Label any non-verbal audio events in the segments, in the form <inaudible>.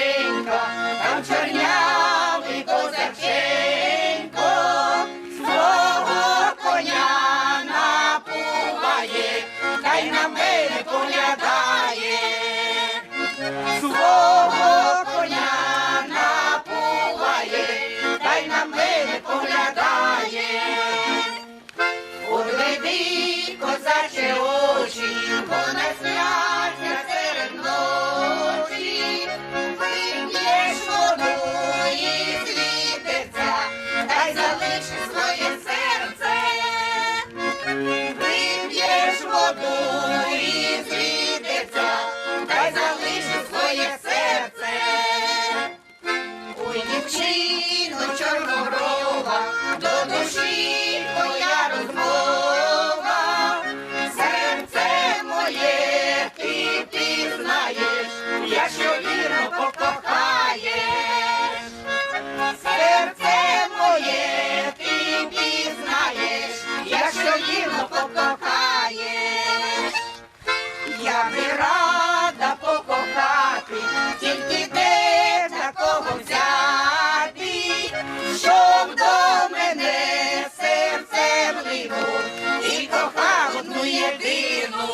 козаченько, там чорнявий козаченько, свого коня напуває, та й на мене. Єдину,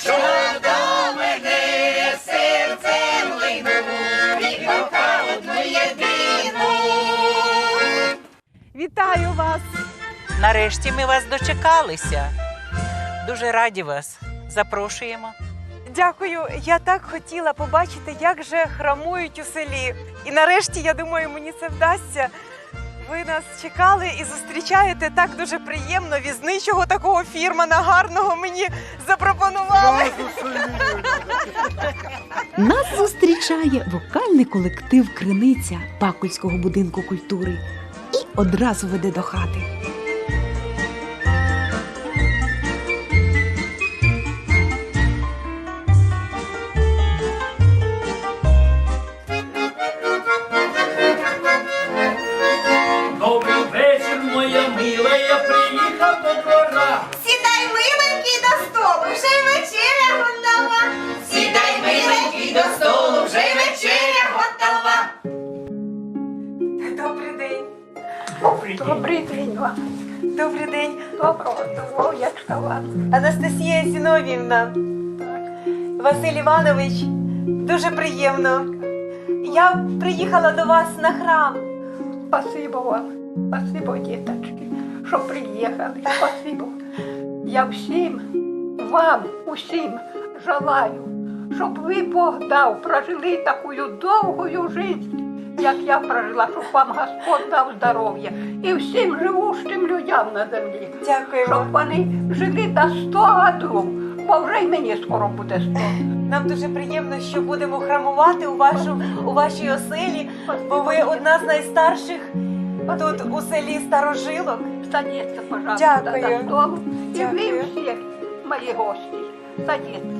щоб до мене серце влинуло і кохав одну єдину. Вітаю вас! Нарешті ми вас дочекалися. Дуже раді вас. Запрошуємо. Дякую. Я так хотіла побачити, як же храмують у селі. І нарешті, я думаю, мені це вдасться. Ви нас чекали і зустрічаєте так дуже приємно. Візничого такого фірмана гарного мені запропонували. Нас зустрічає вокальний колектив Криниця Пакульського будинку культури і одразу веде до хати. Добрий день вам. Добрий день. Доброго здоров'ячка вам. Анастасія Зіновівна. Василь Іванович, дуже приємно. Я приїхала до вас на храм. Спасибо вам. Спасибо, діточки, що приїхали. Спасибо. Я всім вам, усім желаю, щоб ви Бог дав, прожили таку довгу життя, як я прожила, щоб вам Господь дав здоров'я і всім живущим людям на землі. Дякуємо. Щоб вони жили до 100 років, бо вже й мені скоро буде 100. Нам дуже приємно, що будемо храмувати у, вашу, у вашій оселі, бо ви одна з найстарших тут у селі старожилок. Садіться, пожалуйста, Дякую. за стол. І ви всі, мої гості, садіться.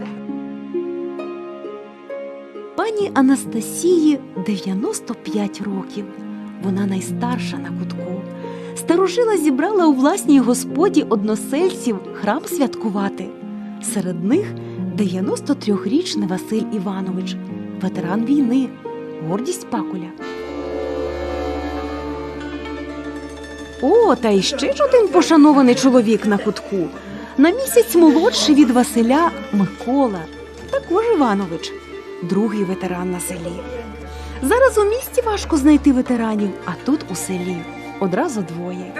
Пані Анастасії 95 років. Вона найстарша на кутку. Старожила зібрала у власній господі односельців храм святкувати. Серед них 93-річний Василь Іванович, ветеран війни, гордість Пакуля. О, та й ще ж один пошанований чоловік на кутку. На місяць молодший від Василя Микола, також Іванович, другий ветеран на селі. Зараз у місті важко знайти ветеранів, а тут у селі одразу двоє.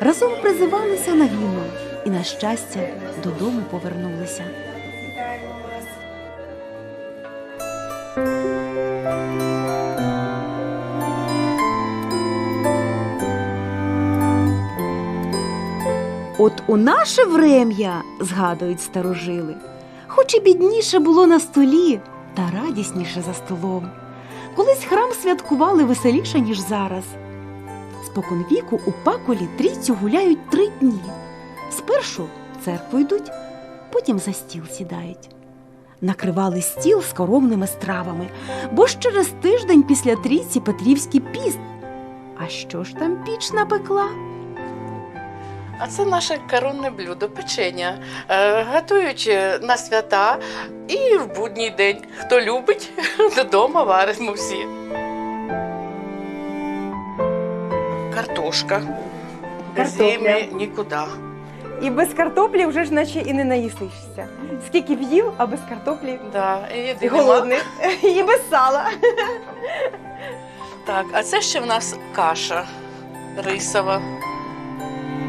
Разом призивалися на війну і, на щастя, додому повернулися. От у наше врем'я, згадують старожили, хоч і бідніше було на столі, та радісніше за столом. Колись храм святкували веселіше, ніж зараз. Споконвіку у паколі трійцю гуляють три дні. Спершу в церкву йдуть, потім за стіл сідають. Накривали стіл скоромними стравами, бо ж через тиждень після трійці Петрівський піст. А що ж там піч напекла? А це наше коронне блюдо печення. Е, Готують е, на свята і в будній день. Хто любить, <laughs> додому варимо всі. Картошка. Без зими нікуди. І без картоплі вже ж наче і не наїсишся. Скільки б їв, а без картоплі Да, і і голодний, і без сала. Так, а це ще в нас каша рисова.